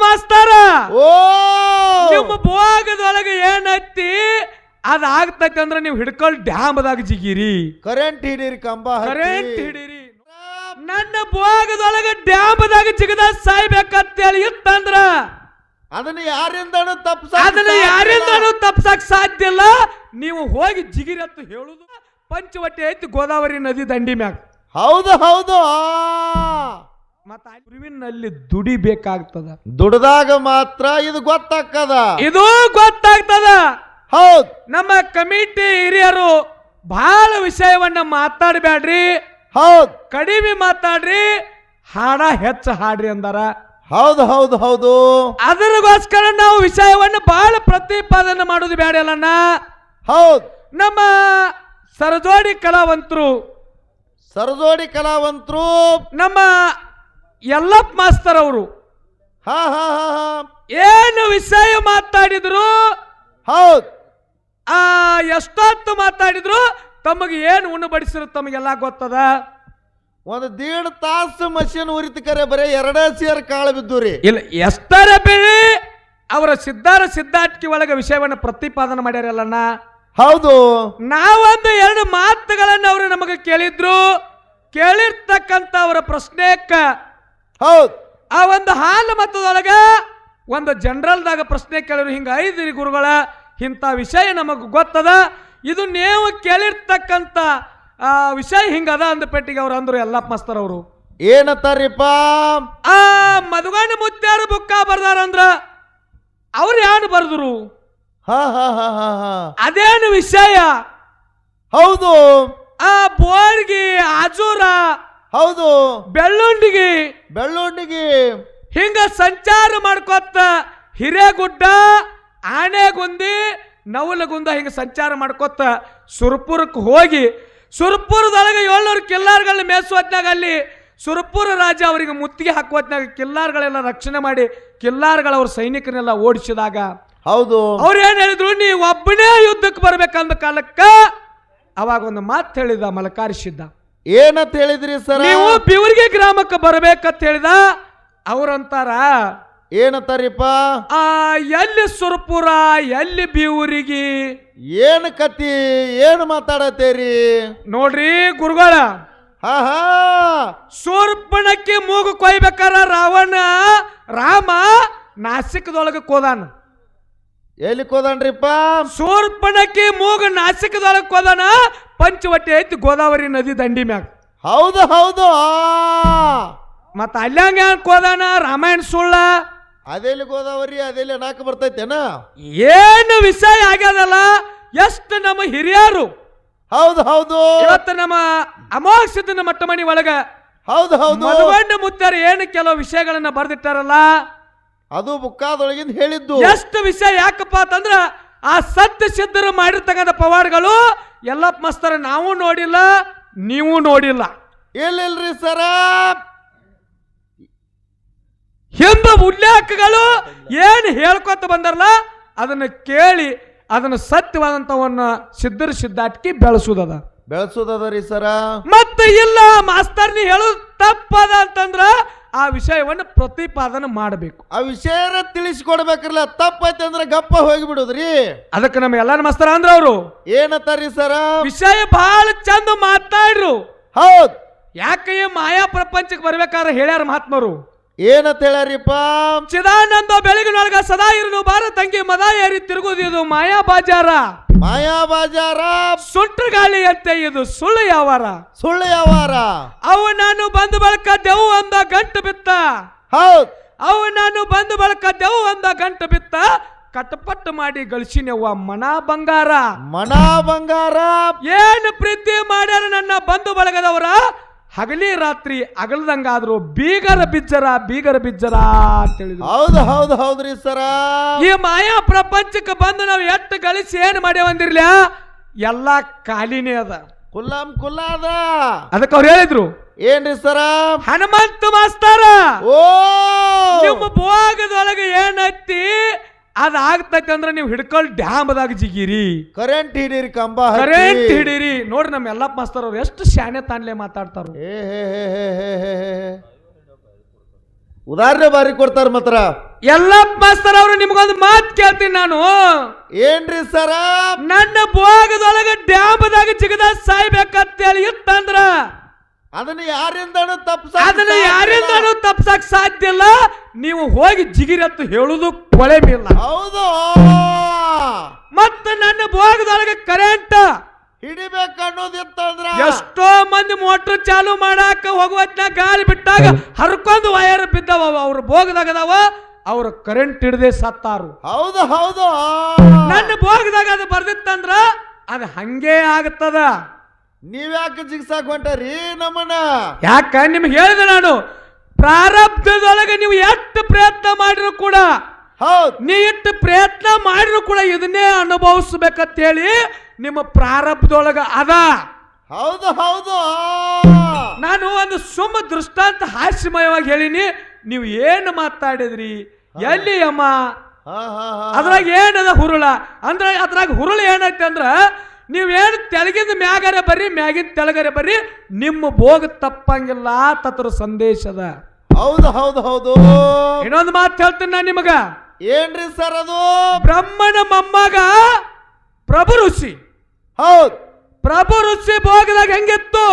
ಮಾಸ್ತರ. ಓ! ನಿಮ್ಮ ಭೋಗದೊಳಗೆ ಏನೈತಿ ಅದ ಆಗ್ತೈತಿ ಅಂದ್ರೆ ನೀವು ಹಿಡ್ಕೊಂಡು ಡ್ಯಾಮ್ದಾಗ ಜಿಗಿರಿ. ಕರೆಂಟ್ ಹಿಡೀರಿ ಕಂಬ. ಕರೆಂಟ್ ಹಿಡೀರಿ. ನನ್ನ ಭೋಗದೊಳಗೆ ಡ್ಯಾಮ್ದಾಗ ಜಿಗದ ಸಾಯ್ಬೇಕಂತೇಳಿ ಇತ್ತಂದ್ರ? ಅದನ್ನ ಯಾರಿಂದನೂ ತಪ್ಪ ಅದನ್ನ ಯಾರಿಂದನೂ ತಪ್ಸಕ್ ಸಾಧ್ಯ ಇಲ್ಲ. ನೀವು ಹೋಗಿ ಜಿಗಿರಿ ಅಂತ ಹೇಳುದು ಪಂಚವಟಿ ಐತಿ ಗೋದಾವರಿ ನದಿ ದಂಡಿ ಮ್ಯಾಗ. ಹೌದು ಹೌದು. ಆ. ಮತ್ತ ಗುರುವಿನಲ್ಲಿ ದುಡಿಬೇಕಾಗ್ತದ ದುಡ್ದಾಗ ಮಾತ್ರ ಇದು ಗೊತ್ತಾಗ್ತದ. ಇದು ಗೊತ್ತಾಗ್ತದ. ಹೌದ್. ನಮ್ಮ ಕಮಿಟಿ ಹಿರಿಯರು ಬಹಳ ವಿಷಯವನ್ನ ಮಾತಾಡಬೇಡ್ರಿ ಹೌದ್. ಕಡಿಮೆ ಮಾತಾಡ್ರಿ. ಹಾಡ ಹೆಚ್ಚು ಹಾಡ್ರಿ ಅಂದಾರ. ಹೌದು ಹೌದು ಹೌದು. ಅದರಗೋಸ್ಕರ ನಾವು ವಿಷಯವನ್ನು ಬಹಳ ಪ್ರತಿಪಾದನೆ ಮಾಡೋದು ಬೇಡ ಅಲ್ಲಣ್ಣ. ಹೌದ್. ನಮ್ಮ ಸರಜೋಡಿ ಕಲಾವಂತರು ಸರಜೋಡಿ ಕಲಾವಂತರು ನಮ್ಮ ಯಲ್ಲಪ್ಪ ಮಾಸ್ತರ್ ಅವರು. ಹಾ ಹಾ ಹಾ ಹಾ. ಏನು ವಿಷಯ ಮಾತಾಡಿದ್ರು? ಹೌದು. ಆ ಎಷ್ಟೊತ್ತು ಮಾತಾಡಿದ್ರು? ತಮಗೆ ಏನು ಉಣ್ಣು ಬಡಿಸಿರು ತಮಗೆಲ್ಲ ಗೊತ್ತದ? ಒಂದು ದೀಡ್ ತಾಸು ಮಷೀನ್ ಉರಿತ ಕರೆ ಬರೀ ಎರಡೇ ಸೇರ್ ಕಾಳು ಬಿದ್ದು ರೀ. ಇಲ್ಲ ಎಷ್ಟರ ಬೆಳಿ ಅವರ ಸಿದ್ಧಾರ ಸಿದ್ಧಾಟಿಕೆ ಒಳಗೆ ವಿಷಯವನ್ನು ಪ್ರತಿಪಾದನೆ ಮಾಡ್ಯಾರಲ್ಲಣ್ಣ? ಹೌದು. ನಾವೊಂದು ಎರಡು ಮಾತುಗಳನ್ನು ಅವರು ನಮಗೆ ಕೇಳಿದ್ರು. ಕೇಳಿರ್ತಕ್ಕಂಥ ಅವರ ಪ್ರಶ್ನೆಕ್ಕ ಹೌದ್. ಆ ಒಂದು ಹಾಲು ಮತದೊಳಗ ಒಂದು ಜನರಲ್ದಾಗ ಪ್ರಶ್ನೆ ಕೇಳಿದ್ರು ಹಿಂಗ ಐದು ಗುರುಗಳ ಇಂಥ ವಿಷಯ ನಮಗೆ ಗೊತ್ತದ ಇದು ನೀವು ಕೇಳಿರ್ತಕ್ಕಂಥ ಆ, ವಿಷಯ ಹಿಂಗದ ಅಂದ ಪೆಟ್ಟಿಗೆ ಅವ್ರು ಅಂದ್ರು ಎಲ್ಲ ಮಸ್ತರ್ ಅವರು. ಏನತ್ತಾರಿಪ್ಪ ಆ ಮದುಗಣ್ಣ ಮುತ್ತಾರು ಬುಕ್ಕ ಬರ್ದಾರಂದ್ರ ಅವ್ರು ಬರ್ದ್ರು? ಹಾ ಹಾ ಹಾ ಹಾ. ಅದೇನು ವಿಷಯ? ಹೌದು. ಆ ಬೋರ್ಗಿ ಆಜೂರ ಹೌದು. ಬೆಳ್ಳುಂಡಿಗಿ. ಬೆಳ್ಳುಂಡಿಗೆ. ಹಿಂಗ ಸಂಚಾರ ಮಾಡ್ಕೊತ ಹಿರೇಗುಡ್ಡ ಆನೆಗುಂದಿ ನವಲಗುಂದ ಹಿಂಗ ಸಂಚಾರ ಮಾಡ್ಕೊತ ಸುರಪುರಕ್ಕೆ ಹೋಗಿ ಸುರ್ಪುರದೊಳಗೆ ಏಳ್ನೂರು ಕಿಲ್ಲಾರ್ಗಳನ್ನ ಮೇಸುವತ್ನಾಗ ಅಲ್ಲಿ ಸುರ್ಪುರ ರಾಜ ಅವರಿಗೆ ಮುತ್ತಿಗೆ ಹಾಕುವತ್ನಾಗ ಕಿಲ್ಲಾರ್ಗಳೆಲ್ಲ ರಕ್ಷಣೆ ಮಾಡಿ ಕಿಲ್ಲಾರ್ಗಳ ಅವ್ರ ಸೈನಿಕರನ್ನೆಲ್ಲ ಓಡಿಸಿದಾಗ ಹೌದು. ಅವ್ರು ಏನ್ ಹೇಳಿದ್ರು ನೀವು ಒಬ್ಬನೇ ಯುದ್ಧಕ್ಕೆ ಬರ್ಬೇಕಂದ ಕಾಲಕ್ಕ? ಅವಾಗ ಒಂದು ಮಾತು ಹೇಳಿದ ಮಲಕಾರಿ ಸಿದ್ಧ ಏನಂತ ಹೇಳಿದ್ರಿ ಸರ್? ನೀವು ಬಿವರ್ಗೆ ಗ್ರಾಮಕ್ಕೆ ಬರಬೇಕಂತ ಹೇಳಿದ ಅವ್ರಂತಾರ? ಏನಂತಾರಿಪ್ಪ? ಆ ಎಲ್ಲಿ ಸುರಪುರ ಎಲ್ಲಿ ಬಿವರಿಗೆ? ಏನ್ ಕತಿ ಏನ್ ಮಾತಾಡತ್ತೇರಿ? ನೋಡ್ರಿ ಗುರುಗಳ ಹಾ ಹಾ. ಸೂರ್ಪಣಕ್ಕೆ ಮೂಗು ಕೊಯ್ಬೇಕಾರ ರಾವಣ ರಾಮ ನಾಸಿಕದೊಳಗೆ ಕೋದಾನ. ಎಲ್ಲಿ ಕೋದಾನ್ರಿಪ್ಪ ಸೂರ್ಪಣಕ್ಕೆ ಮೂಗ ನಾಸಿಕದೊಳಗೆ ಕೋದಾನ ಪಂಚವಟಿ ಐತಿ ಗೋದಾವರಿ ನದಿ ದಂಡಿ ಮ್ಯಾಗ. ಹೌದು ಹೌದು. ಮತ್ತ ಅಲ್ಲಂಗ ಕೋದಾನ? ರಾಮಾಯಣ ಸುಳ್ಳ. ಅದೆಲ್ಲಿ ಗೋದಾವರಿ ಅದೆಲ್ಲಿ ನಾಲ್ಕು ಬರ್ತೈತೇನ? ಏನು ವಿಷಯ ಆಗ್ಯದಲ್ಲ ಎಷ್ಟು ನಮ್ಮ ಹಿರಿಯರು. ಹೌದು ಹೌದು. ಇವತ್ತು ನಮ್ಮ ಅಮೋಘ ಸಿದ್ದನ ಮಟ್ಟ ಮನಿ ಒಳಗ ಹೌದು ಹೌದು. ಮುತ್ತರ ಏನು ಕೆಲವು ವಿಷಯಗಳನ್ನ ಬರೆದಿಟ್ಟಾರಲ್ಲ ಅದು ಬುಕ್ಕಾದೊಳಗಿಂದ ಹೇಳಿದ್ದು. ಎಷ್ಟು ವಿಷಯ ಯಾಕಪ್ಪ ಅಂತಂದ್ರ ಆ ಸತ್ಯ ಸಿದ್ಧರು ಮಾಡಿರ್ತಕ್ಕಂಥ ಪವಾಡ್ಗಳು ಎಲ್ಲ ಮಸ್ತರ ನಾವು ನೋಡಿಲ್ಲ ನೀವು ನೋಡಿಲ್ಲ. ಇಲ್ಲಿಲ್ರಿ ಸರ? ಹಿಂದ ಉಲ್ಲೇಖಗಳು ಏನು ಹೇಳ್ಕೊತ ಬಂದಾರಲ್ಲ ಅದನ್ನ ಕೇಳಿ ಅದನ್ನ ಸತ್ಯವಾದಂಥವನ್ನ ಸಿದ್ಧರ ಸಿದ್ಧಾಟಿಕೆ ಬೆಳೆಸುವುದದ ರೀ ಸರ. ಮತ್ತೆ ಇಲ್ಲ ಮಾಸ್ತರ್ ನೀ ಹೇಳೋದು ತಪ್ಪದ ಅಂತಂದ್ರ ಆ ವಿಷಯವನ್ನು ಪ್ರತಿಪಾದನೆ ಮಾಡಬೇಕು. ಆ ವಿಷಯ ತಿಳಿಸ್ಕೊಡ್ಬೇಕ್ರಲ್ಲ ತಪ್ಪೈತೆ ಅಂದ್ರೆ ಗಪ್ಪ ಹೋಗಿಬಿಡುದ್ರಿ. ಅದಕ್ಕೆ ನಮ್ಮ ಎಲ್ಲಾರು ಮಸ್ತರ ಅಂದ್ರ ಅವರು. ಏನತ್ತಾರಿ ಸರ? ವಿಷಯ ಬಹಳ ಚಂದ ಮಾತಾಡ್ರು. ಹೌದ್. ಯಾಕೆ ಈ ಮಾಯಾ ಪ್ರಪಂಚಕ್ಕೆ ಬರ್ಬೇಕಾದ್ರೆ ಹೇಳ್ಯಾರ ಮಹಾತ್ಮರು. ಏನಂತ ಸಿದಾನಂದ ಚಿದಾನಂದ ಬೆಳಗಿನೊಳಗ ಸದಾ ಇರಲು ಬಾರ ತಂಗಿ ಮದ ಏರಿ ತಿರುಗುದು ಇದು ಮಾಯಾ ಬಾಜಾರ. ಮಾಯಾ ಬಾಜಾರ? ಸುಂಟ್ರ ಗಾಳಿ ಅಂತೆ ಇದು ಸುಳ್ಳು ಯಾವಾರ. ಸುಳ್ಳು ಯಾವಾರ? ಅವು ನಾನು ಬಂದ ಬಳಕ ದೆವು ಅಂದ ಗಂಟು ಬಿತ್ತ. ಹೌದ್. ಅವು ನಾನು ಬಂದ ಬಳಕ ದೆವು ಅಂದ ಗಂಟು ಬಿತ್ತ. ಕಟಪಟ್ಟು ಮಾಡಿ ಗಳಿಸಿನವ್ವ ಮನ ಬಂಗಾರ. ಮನ ಬಂಗಾರ? ಏನು ಪ್ರೀತಿ ಮಾಡ್ಯಾರ ನನ್ನ ಬಂಧು ಬಳಗದವರ? ಹಗಲಿ ರಾತ್ರಿ ಅಗಲದಂಗಾದ್ರು ಬೀಗರ ಬಿಜ್ಜರ ಬೀಗರ ಬಿಜ್ಜರ ಅಂತ ಹೇಳಿದ್ರು. ಹೌದು ಹೌದು ಹೌದ್ರಿ ಸರ. ಈ ಮಾಯಾ ಪ್ರಪಂಚಕ್ಕೆ ಬಂದು ನಾವು ಎಷ್ಟು ಗಳಿಸಿ ಏನು ಮಾಡ್ಯಾವಂದಿರ್ಲ ಎಲ್ಲ ಖಾಲಿನೇ ಅದ. ಕುಲ್ಲಂ ಕುಲ್ಲ ಅದ. ಅದಕ್ಕೆ ಅವ್ರು ಹೇಳಿದ್ರು ಏನ್ರಿ ಸರ? ಹನುಮಂತ ಮಾಸ್ತಾರ ಓ! ನಿಮ್ಮ ಭೋಗದೊಳಗೆ ಏನೈತಿ ಅದ ಆಗ್ತೈತೆ ಅಂದ್ರೆ ನೀವು ಹಿಡ್ಕೊಂಡು ಡ್ಯಾಮ್ದಾಗ ಜಿಗಿರಿ. ಕರೆಂಟ್ ಹಿಡೀರಿ ಕಂಬ ಹತ್ತಿ. ಕರೆಂಟ್ ಹಿಡೀರಿ. ನೋಡ್ರಿ ನಮ್ಮ ಎಲ್ಲ ಮಾಸ್ತರ್ ಅವ್ರು ಎಷ್ಟು ಶಾನೆ ತಾನ್ಲೆ ಮಾತಾಡ್ತಾರ. ಏ ಹೇ ಹೇ ಹೇ ಹೇ ಹೇ ಹೇ. ಉದಾಹರಣೆ ಬಾರಿ ಕೊಡ್ತಾರ ಮಾತ್ರ. ಎಲ್ಲ ಮಾಸ್ತರ್ ಅವರು ನಿಮ್ಗೊಂದು ಮಾತು ಕೇಳ್ತೀನಿ ನಾನು. ಏನ್ರಿ ಸರ? ನನ್ನ ಭೋಗದೊಳಗ ಡ್ಯಾಮದಾಗ ಜಿಗದ ಸಾಯ್ಬೇಕಂತೇಳಿ ಇತ್ತಂದ್ರ ಅದನ್ನ ಯಾರಿಂದನೂ ತಪ್ಪಿಸ ಅದನ್ನ ಯಾರಿಂದನೂ ತಪ್ಸಕ್ ಸಾಧ್ಯ ಇಲ್ಲ. ನೀವು ಹೋಗಿ ಜಿಗಿರತ್ತು ಹೇಳುದು ಕೊಳೆ ಮೇಲ್ಲ ಹೌದು. ಮತ್ತೆ ನನ್ನ ಭೋಗದೊಳಗೆ ಕರೆಂಟ್ ಹಿಡಿಬೇಕು ಅನ್ನೋದಿತ್ತಂದ್ರ ಎಷ್ಟೋ ಮಂದಿ ಮೋಟರ್ ಚಾಲು ಮಾಡಾಕ ಹೋಗುವತ್ನ ಗಾಳಿ ಬಿಟ್ಟಾಗ ಹರ್ಕೊಂಡು ವಯರ್ ಬಿದ್ದವ ಅವ್ರ ಭೋಗದಾಗದವ ಅವ್ರ ಕರೆಂಟ್ ಹಿಡ್ದೆ ಸತ್ತಾರು. ಹೌದು ಹೌದು. ನನ್ನ ಭೋಗದಾಗ ಅದು ಬರ್ದಿತ್ತಂದ್ರ ಅದು ಹಂಗೆ ಆಗತ್ತದ ನೀವ್ಯಾಕೆ ಜಿಗ್ಸಾಕ್ ಹೊಂಟರಿ? ನಮ್ಮನ್ನ ಯಾಕ? ನಿಮ್ಗೆ ಹೇಳಿದೆ ನಾನು. ಪ್ರಾರಬ್ಧದೊಳಗೆ ನೀವು ಎಷ್ಟು ಪ್ರಯತ್ನ ಮಾಡಿದ್ರು ಕೂಡ ಹೌದ್. ನೀ ಎಷ್ಟು ಪ್ರಯತ್ನ ಮಾಡಿದ್ರು ಕೂಡ ಇದನ್ನೇ ಅನುಭವಿಸ್ಬೇಕಂತ ಹೇಳಿ ನಿಮ್ಮ ಪ್ರಾರಬ್ಧದೊಳಗ ಅದ. ಹೌದು ಹೌದು. ನಾನು ಒಂದು ಸುಮ್ಮ ದೃಷ್ಟಾಂತ ಹಾಸ್ಯಮಯವಾಗಿ ಹೇಳಿನಿ. ನೀವು ಏನು ಮಾತಾಡಿದ್ರಿ? ಎಲ್ಲಿ ಅಮ್ಮ ಹಾ ಹಾ ಹಾ. ಅದ್ರಾಗ ಏನದ ಹುರುಳ? ಅಂದ್ರೆ ಅದ್ರಾಗ ಹುರುಳ ಏನೈತೆ ಅಂದ್ರ ನೀವೇನು ತೆಳಗಿಂದ ಮ್ಯಾಗರೆ ಬರ್ರಿ ಮ್ಯಾಗಿಂದ ತೆಳಗರೆ ಬರ್ರಿ ನಿಮ್ಮ ಭೋಗ ತಪ್ಪಂಗಿಲ್ಲ ತತ್ರ ಸಂದೇಶದ ಹೌದು ಹೌದು ಹೌದು. ಇನ್ನೊಂದು ಮಾತು ಹೇಳ್ತೀನಿ ನಾನು ನಿಮಗ. ಏನ್ರಿ ಸರ್ ಅದು? ಬ್ರಹ್ಮನ ಮೊಮ್ಮಗ ಪ್ರಭು ಋಷಿ. ಹೌದು. ಪ್ರಭು ಋಷಿ ಭೋಗದಾಗ ಹೆಂಗಿತ್ತು?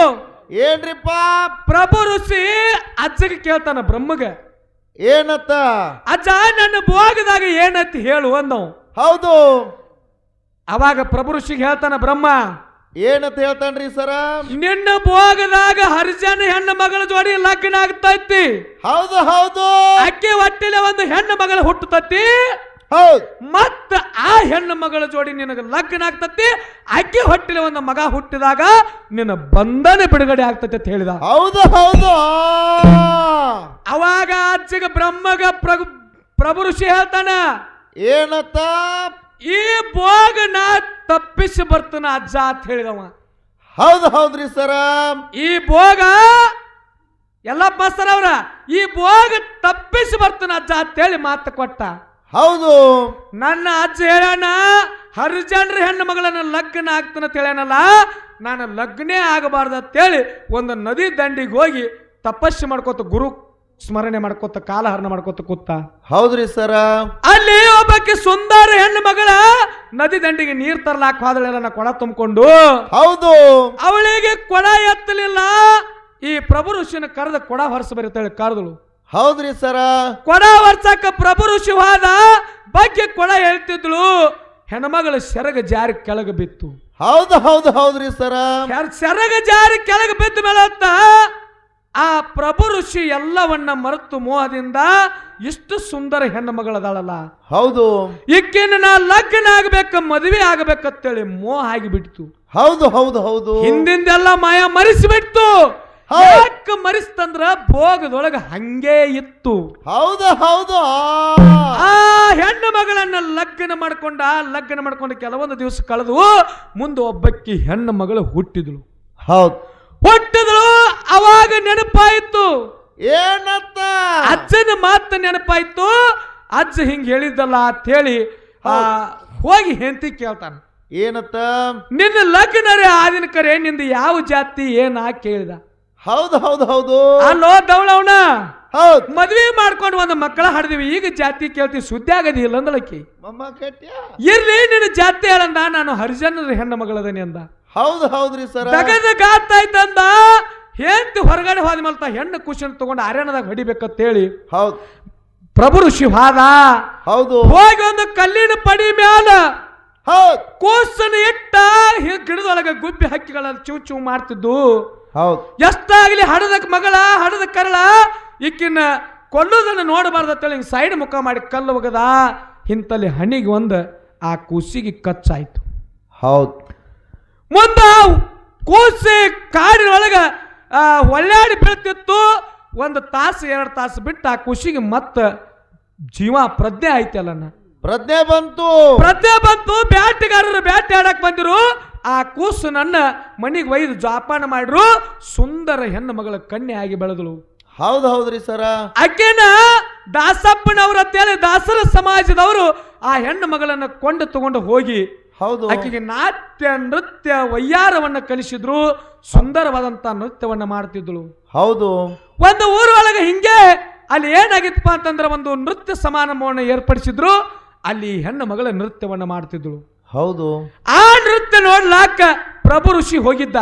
ಏನ್ರಿಪ್ಪ? ಪ್ರಭು ಋಷಿ ಅಜ್ಜಗೆ ಕೇಳ್ತಾನ ಬ್ರಹ್ಮಗ. ಏನತ್ತ? ಅಜ್ಜ ನನ್ನ ಭೋಗದಾಗ ಏನೈತಿ ಹೇಳು ಅಂದವು. ಹೌದು. ಅವಾಗ ಪ್ರಭು ಋಷಿಗೆ ಹೇಳ್ತಾನ ಬ್ರಹ್ಮ ಏನಂತ ಹೇಳ್ತಾನ್ರಿ ಸರ? ನಿನ್ನ ಭೋಗದಾಗ ಹರಿಜನ ಹೆಣ್ಣು ಮಗಳ ಜೋಡಿ ಲಗ್ನ ಆಗ್ತೈತಿ. ಹೌದು ಹೌದು. ಅಕ್ಕಿ ಹೊಟ್ಟಿಲೆ ಒಂದು ಹೆಣ್ಣು ಮಗಳ ಹುಟ್ಟತತಿ. ಹೌದು. ಮತ್ತ ಆ ಹೆಣ್ಣು ಮಗಳ ಜೋಡಿ ನಿನಗೆ ಲಗ್ನ ಆಗ್ತತಿ. ಅಕ್ಕಿ ಹೊಟ್ಟಿಲೆ ಒಂದು ಮಗ ಹುಟ್ಟಿದಾಗ ನಿನ್ನ ಬಂಧನ ಬಿಡುಗಡೆ ಆಗ್ತತಿ ಅಂತ ಹೇಳಿದ. ಹೌದು ಹೌದು. ಅವಾಗ ಅಜ್ಜಿಗ ಬ್ರಹ್ಮಗ ಪ್ರಭು ಪ್ರಭು ಋಷಿ ಹೇಳ್ತಾನ ಏನತ್ತ? ಈ ಭೋಗ ನಾ ತಪ್ಪಿಸಿ ಬರ್ತನ ಅಜ್ಜ ಅಂತ ಹೇಳಿದವ. ಹೌದು ಹೌದ್ರಿ ಸರ. ಈ ಭೋಗ ಎಲ್ಲ ಮಾಸ್ತರ್ ಅವ್ರ ಈ ಭೋಗ ತಪ್ಪಿಸಿ ಬರ್ತಾನ ಅಜ್ಜ ಅಂತೇಳಿ ಮಾತು ಕೊಟ್ಟ. ಹೌದು. ನನ್ನ ಅಜ್ಜ ಹೇಳೋಣ ಹರಿಜನ್ರ ಹೆಣ್ಣು ಮಗಳನ್ನ ಲಗ್ನ ಆಗ್ತಾನ ಹೇಳನಲ್ಲ ನಾನು ಲಗ್ನೇ ಆಗಬಾರ್ದು ಅಂತೇಳಿ ಒಂದು ನದಿ ದಂಡಿಗೆ ಹೋಗಿ ತಪಸ್ಸು ಮಾಡ್ಕೋತ ಗುರು ಸ್ಮರಣೆ ಮಾಡ್ಕೋತ ಕಾಲಹರಣ ಮಾಡ್ಕೋತ ಕೂತ. ಹೌದ್ರಿ ಸರ. ಅಲ್ಲಿ ಒಬ್ಬಕ್ಕೆ ಸುಂದರ ಹೆಣ್ಣು ಮಗಳ ನದಿ ದಂಡಿಗೆ ನೀರ್ ತರ್ಲಾಕ್ ಹೋದಳೆಲ್ಲ ಕೊಳ ಕೊಡ ತುಂಬಿಕೊಂಡು. ಹೌದು. ಅವಳಿಗೆ ಕೊಡ ಎತ್ತಲಿಲ್ಲ. ಈ ಪ್ರಭು ಋಷಿನ ಕರೆದ ಕೊಡ ಹೊರಸ ಬರೀತಾಳೆ ಕರೆದಳು. ಹೌದ್ರಿ ಸರ. ಕೊಡ ಹೊರ್ಸಕ್ಕ ಪ್ರಭು ಋಷಿ ಹೋದ ಬಗ್ಗೆ ಕೊಡ ಹೇಳ್ತಿದ್ಳು ಹೆಣ್ಮಗಳ ಸೆರಗ ಜಾರಿ ಕೆಳಗೆ ಬಿತ್ತು. ಹೌದು ಹೌದು ಹೌದ್ರಿ ಸರ. ಸೆರಗ ಜಾರಿ ಕೆಳಗೆ ಬಿದ್ದ ಮೇಲೆ ಅಂತ ಆ ಪ್ರಭು ಋಷಿ ಎಲ್ಲವನ್ನ ಮರೆತು ಮೋಹದಿಂದ ಇಷ್ಟು ಸುಂದರ ಹೆಣ್ಣು ಮಗಳದಾಳಲ್ಲ. ಹೌದು. ಈಕೆನ ನಾ ಲಗ್ನ ಆಗ್ಬೇಕ ಮದುವೆ ಆಗ್ಬೇಕಂತೇಳಿ ಮೋಹ ಆಗಿಬಿಡ್ತು. ಹೌದು ಹೌದು ಹೌದು. ಹಿಂದಿಂದೆಲ್ಲ ಮಾಯ ಮರಿಸಿಬಿಡ್ತು. ಯಾಕೆ ಯಾಕ ಮರಿಸ್ತಂದ್ರ ಭೋಗದೊಳಗ ಹಂಗೆ ಇತ್ತು. ಹೌದು ಹೌದು. ಆ. ಹೆಣ್ಣು ಮಗಳನ್ನ ಲಗ್ನ ಮಾಡ್ಕೊಂಡ ಲಗ್ನ ಮಾಡ್ಕೊಂಡು ಕೆಲವೊಂದು ದಿವಸ ಕಳೆದು ಮುಂದೆ ಒಬ್ಬಕ್ಕಿ ಹೆಣ್ಣು ಮಗಳು ಹುಟ್ಟಿದಳು. ಹೌದು. ಹುಟ್ಟಿದಳು ಅವಾಗ ನೆನಪಾಯಿತು. ಏನತ್ತ? ಅಜ್ಜನ ಮಾತು ನೆನಪಾಯ್ತು. ಅಜ್ಜ ಹಿಂಗ್ ಹೇಳಿದ್ದಲ್ಲ ಅಂತ ಹೇಳಿ ಹೋಗಿ ಹೆಂಡತಿ ಕೇಳ್ತಾನ. ಏನತ್ತ? ನಿನ್ನ ಲಗ್ನರೇ ಆದಿನ ಕರೆ ನಿಂದ ಯಾವ ಜಾತಿ ಏನ ಕೇಳಿದ. ಹೌದು ಹೌದು ಹೌದು. ಅಲ್ಲೋ ದವಳವಣ ಹೌದು. ಮದ್ವೆ ಮಾಡ್ಕೊಂಡು ಒಂದು ಮಕ್ಕಳ ಹಡ್ದಿವಿ ಈಗ ಜಾತಿ ಕೇಳ್ತಿ ಸುದ್ದಿ ಆಗದಿ ಇಲ್ಲ ಅಂದಳಕಿ ಮಮ್ಮ ಕಟ್ಯ? ಇರ್ಲಿ ನಿನ್ನ ಜಾತಿ ಹೇಳಂದ ನಾನು ಹರಿಜನರ ಹೆಣ್ಣು ಮಗಳದನಿ ಅಂದ. ಹೌದು ಹೌದ್ರಿ ಸರ್. ತಗದ ಗಾತ ಆಯ್ತಂದ ಹೆಂಡತಿ ಹೊರಗಡೆ ಹೋದ ಮಲ್ತ ಹೆಣ್ಣು ಕುಶನ್ ತಗೊಂಡು ಅರಣ್ಯದಾಗ ಹೊಡಿಬೇಕಂತ ಹೇಳಿ ಹೌದು. ಪ್ರಭು ಋಷಿ ಹಾದ ಹೌದು. ಹೋಗಿ ಒಂದು ಕಲ್ಲಿನ ಪಡಿ ಮ್ಯಾಲ ಹೌದು. ಕೂಸನ ಇಟ್ಟ ಗಿಡದೊಳಗೆ ಗುಬ್ಬಿ ಹಕ್ಕಿಗಳ ಚೂ ಚೂ ಮಾಡ್ತಿದ್ದು. ಹೌದು. ಎಷ್ಟಾಗ್ಲಿ ಹಡದ ಮಗಳ ಹಡದ ಕರಳ ಈಕಿನ ಕೊಲ್ಲುದನ್ನ ನೋಡಬಾರ್ದತ್ತೇಳಿ ಹಿಂಗ್ ಸೈಡ್ ಮುಖ ಮಾಡಿ ಕಲ್ಲು ಒಗದ ಇಂತಲ್ಲಿ ಹಣಿಗೆ ಒಂದು ಆ ಕೂಸಿಗೆ ಕಚ್ಚಾಯ್ತು. ಹೌದ್. ಮುಂದ ಕೂಸಿ ಕಾಡಿನೊಳಗ ಒಳ್ಳಾಡಿ ಬೀಳ್ತಿತ್ತು. ಒಂದು ತಾಸು ಎರಡು ತಾಸು ಬಿಟ್ಟು ಆ ಖುಷಿಗೆ ಮತ್ತೆ ಜೀವ ಪ್ರಜ್ಞೆ ಆಯ್ತಲ್ಲ ಪ್ರಜ್ಞೆ ಬಂತು. ಪ್ರಜ್ಞೆ ಬಂತು. ಬ್ಯಾಟಿಗಾರರು ಬ್ಯಾಟಿ ಆಡಕ್ ಬಂದಿರು. ಆ ಕೂಸು ನನ್ನ ಮನೆಗೆ ಒಯ್ದು ಜಾಪಾನ ಮಾಡಿರು. ಸುಂದರ ಹೆಣ್ಣು ಮಗಳ ಕನ್ಯೆ ಆಗಿ ಬೆಳೆದಳು. ಹೌದು ಹೌದ್ರಿ ಸರ. ಆಕೆನ ದಾಸಪ್ಪನವ್ರ ಅಂತೇಳಿ ದಾಸರ ಸಮಾಜದವರು ಆ ಹೆಣ್ಣು ಮಗಳನ್ನ ಕೊಂಡು ತಗೊಂಡು ಹೋಗಿ ಹೌದು. ಆಕೆಗೆ ನಾಟ್ಯ ನೃತ್ಯ ವಯ್ಯಾರವನ್ನ ಕಲಿಸಿದ್ರು ಸುಂದರವಾದಂತ ನೃತ್ಯವನ್ನ ಮಾಡ್ತಿದ್ಳು. ಹೌದು. ಒಂದು ಊರೊಳಗೆ ಹಿಂಗೆ ಅಲ್ಲಿ ಏನಾಗಿತ್ತಪ್ಪ ಅಂತಂದ್ರೆ ಒಂದು ನೃತ್ಯ ಸಮಾರಂಭವನ್ನು ಏರ್ಪಡಿಸಿದ್ರು ಅಲ್ಲಿ ಹೆಣ್ಣು ಮಗಳ ನೃತ್ಯವನ್ನ ಮಾಡ್ತಿದ್ಳು. ಹೌದು. ಆ ನೃತ್ಯ ನೋಡ್ಲಾಕ ಪ್ರಭು ಋಷಿ ಹೋಗಿದ್ದ.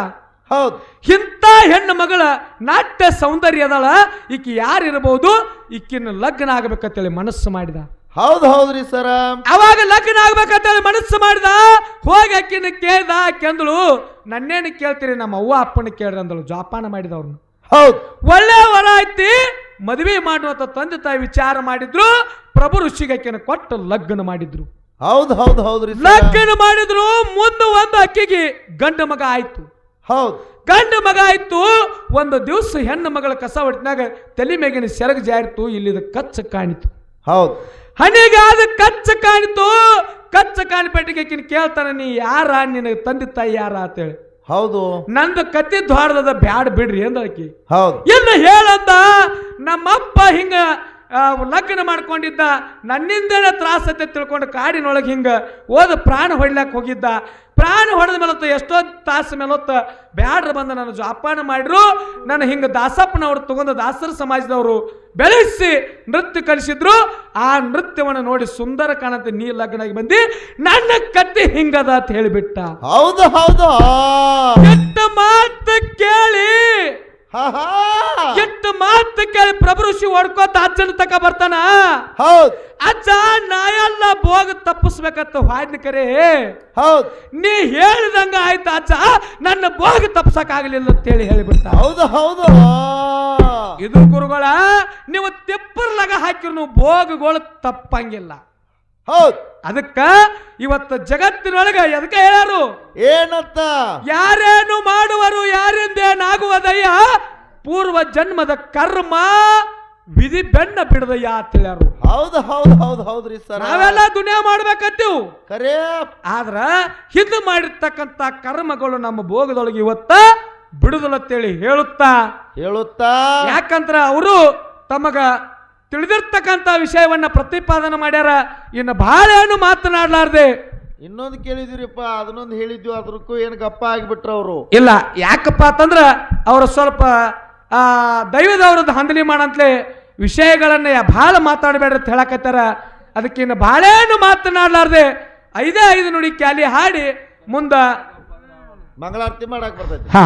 ಹೌದು. ಇಂಥ ಹೆಣ್ಣು ಮಗಳ ನಾಟ್ಯ ಸೌಂದರ್ಯದಳ ಈಕಿ ಯಾರಿರಬಹುದು ಈಕಿನ ಲಗ್ನ ಆಗಬೇಕಂತೇಳಿ ಮನಸ್ಸು ಮಾಡಿದ. ಹೌದು ಹೌದ್ರಿ ಸರ. ಅವಾಗ ಲಗ್ನ ಆಗ್ಬೇಕಂತ ಮನಸ್ಸು ಮಾಡಿದ ಹೋಗಿ ಅಕ್ಕಿನ ಕೇಳ್ದ ಕೆಂದಳು ನನ್ನೇನು ಕೇಳ್ತೀರಿ? ನಮ್ಮ ಅವ್ವ ಅಪ್ಪನ ಕೇಳ್ರಿ ಅಂದಳು ಜೋಪಾನ ಮಾಡಿದವ್ರನ್ನ. ಹೌದು. ಒಳ್ಳೆ ವರ ಐತಿ ಮದುವೆ ಮಾಡುವಂತ ತಂದೆ ತಾಯಿ ವಿಚಾರ ಮಾಡಿದ್ರು ಪ್ರಭು ಋಷಿಗೆ ಆಕೆನ ಕೊಟ್ಟು ಲಗ್ನ ಮಾಡಿದ್ರು. ಹೌದು ಹೌದು ಹೌದ್ರಿ ಲಗ್ನ ಮಾಡಿದ್ರು ಮುಂದೆ ಒಂದು ಅಕ್ಕಿಗೆ ಗಂಡ ಮಗ ಆಯ್ತು. ಹೌದು. ಗಂಡ ಮಗ ಆಯ್ತು ಒಂದು ದಿವಸ ಹೆಣ್ಣು ಮಗಳ ಕಸ ಹೊಟ್ಟಿನಾಗ ತಲೆ ಮೇಗಿನ ಸೆರಗ ಜಾರಿತು ಇಲ್ಲಿದ ಕಚ್ಚ ಕಾಣಿತು. ಹೌದು. ಹಣಿಗೆ ಆದ ಕಚ್ಚ ಕಾಣಿತು ಕಚ್ಚ ಕಾಣಿಪಟ್ಟಿಗೆ ಕೇಳ್ತಾನೆ ನೀ ಯಾರ? ನಿನಗೆ ತಂದೆ ತಾಯಿ ಯಾರ? ಅಂತೇಳಿ. ಹೌದು. ನಂದು ಕತ್ತಿ ದ್ವಾರದ ಬ್ಯಾಡ್ ಬಿಡ್ರಿ ಅಂದಳಕಿ ಹೌದು. ಎಲ್ಲ ಹೇಳಂತ ನಮ್ಮಪ್ಪ ಹಿಂಗ ಲಗ್ನ ಮಾಡ್ಕೊಂಡಿದ್ದ ನನ್ನಿಂದನೇ ತ್ರಾಸ ಐತೆ ತಿಳ್ಕೊಂಡು ಕಾಡಿನೊಳಗೆ ಹಿಂಗ ಓದ ಪ್ರಾಣ ಹೊಡ್ಲಾಕ್ ಹೋಗಿದ್ದ. ಪ್ರಾಣ ಹೊಡೆದ ಮೇಲತ್ತ ಎಷ್ಟೋ ತಾಸು ಮೇಲೊತ್ತ ಬ್ಯಾಡ್ರ ಬಂದ ನನ್ನ ಜೋಪಾನ ಮಾಡಿರು. ನನ್ನ ಹಿಂಗ ದಾಸಪ್ಪನವ್ರು ತಗೊಂಡ ದಾಸರ ಸಮಾಜದವರು ಬೆಳೆಸಿ ನೃತ್ಯ ಕಲಿಸಿದ್ರು. ಆ ನೃತ್ಯವನ್ನು ನೋಡಿ ಸುಂದರ ಕಾಣತ್ತೆ ನೀ ಲಗ್ನಾಗಿ ಬಂದಿ. ನನ್ನ ಕತ್ತಿ ಹಿಂಗದ ಅಂತ ಹೇಳಿಬಿಟ್ಟ. ಹೌದು ಹೌದು. ಕೆಟ್ಟ ಮಾತು ಕೇಳಿ. ಹಾ ಹಾ ಕೆಟ್ಟ ಮಾತು ಕೇಳಿ ಪ್ರಭು ಋಷಿ ಹೊಡ್ಕೋತ ಅಜ್ಜನ ತಕ ಬರ್ತಾನ? ಹೌದು. ಅಜ್ಜ ನಾ ಎಲ್ಲ ಭೋಗ ತಪ್ಪಿಸ್ಬೇಕಂತ ಹಾಡ್ನ ಕರೆ. ಹೌದು. ನೀ ಹೇಳಿದಂಗ ಆಯ್ತು ಅಜ್ಜ ನನ್ನ ಭೋಗ ತಪ್ಸಕ್ ಆಗ್ಲಿಲ್ಲ ಅಂತೇಳಿ ಹೇಳಿಬಿಡ್ತ. ಹೌದು ಹೌದು. ಇದು ಗುರುಗಳ ನೀವು ತಿಪ್ಪರ್ಲಾಗ ನೀವು ಭೋಗಗಳು ತಪ್ಪಂಗಿಲ್ಲ. ಹೌದು. ಅದಕ್ಕ ಇವತ್ತು ಜಗತ್ತಿನೊಳಗ ಎದಕ್ಕೆ ಹೇಳ್ಯಾರು? ಏನಂತ? ಯಾರೇನು ಮಾಡುವರು ಯಾರಿಂದೇನಾಗುವುದಯ್ಯ ಪೂರ್ವ ಜನ್ಮದ ಕರ್ಮ ವಿಧಿ ಬೆನ್ನ ಬಿಡದಯ್ಯ ಅಂತ ಹೇಳ್ಯಾರು. ಹೌದು ಹೌದು ಹೌದು ಹೌದ್ರಿ ಸರ್. ನಾವೆಲ್ಲ ದುನಿಯಾ ಮಾಡ್ಬೇಕಂತೀವ್. ಕರೇ ಆದ್ರ ಹಿಂದೆ ಮಾಡಿರ್ತಕ್ಕಂತ ಕರ್ಮಗಳು ನಮ್ಮ ಭೋಗದೊಳಗೆ ಇವತ್ತ ಬಿಡುದಲತ್ತೇಳಿ ಹೇಳುತ್ತಾ? ಹೇಳುತ್ತಾ? ಯಾಕಂದ್ರ ಅವರು ತಮಗ ತಿಳಿದಿರ್ತಕ್ಕಂಥ ವಿಷಯವನ್ನ ಪ್ರತಿಪಾದನೆ ಮಾಡ್ಯಾರ. ಇನ್ನು ಬಹಳ ಏನು ಮಾತನಾಡ್ಲಾರ್ದೆ. ಇನ್ನೊಂದು ಕೇಳಿದಿರಿಪ್ಪ ಅದನ್ನೊಂದು ಹೇಳಿದ್ವಿ ಅದ್ರಕ್ಕೂ ಏನು ಗಪ್ಪ ಆಗಿಬಿಟ್ರು ಅವರು. ಇಲ್ಲ ಯಾಕಪ್ಪ ಅಂತಂದ್ರ ಅವರು ಸ್ವಲ್ಪ ಆ ದೈವದವ್ರದ್ದು ಹಂದಲಿ ಮಾಡಂತ್ಲೆ ವಿಷಯಗಳನ್ನ ಭಾಳ ಮಾತಾಡಬೇಡ್ರಿ ಅಂತ ಹೇಳಕತ್ತಾರ. ಅದಕ್ಕಿನ್ನ ಭಾಳೇನು ಮಾತನಾಡ್ಲಾರ್ದೆ ಐದೇ ಐದು ನುಡಿ ಕ್ಯಾಲಿ ಹಾಡಿ ಮುಂದ ಮಂಗಳಾರತಿ ಮಾಡಕ್ ಬರ್ತೈತಿ. ಹಾ.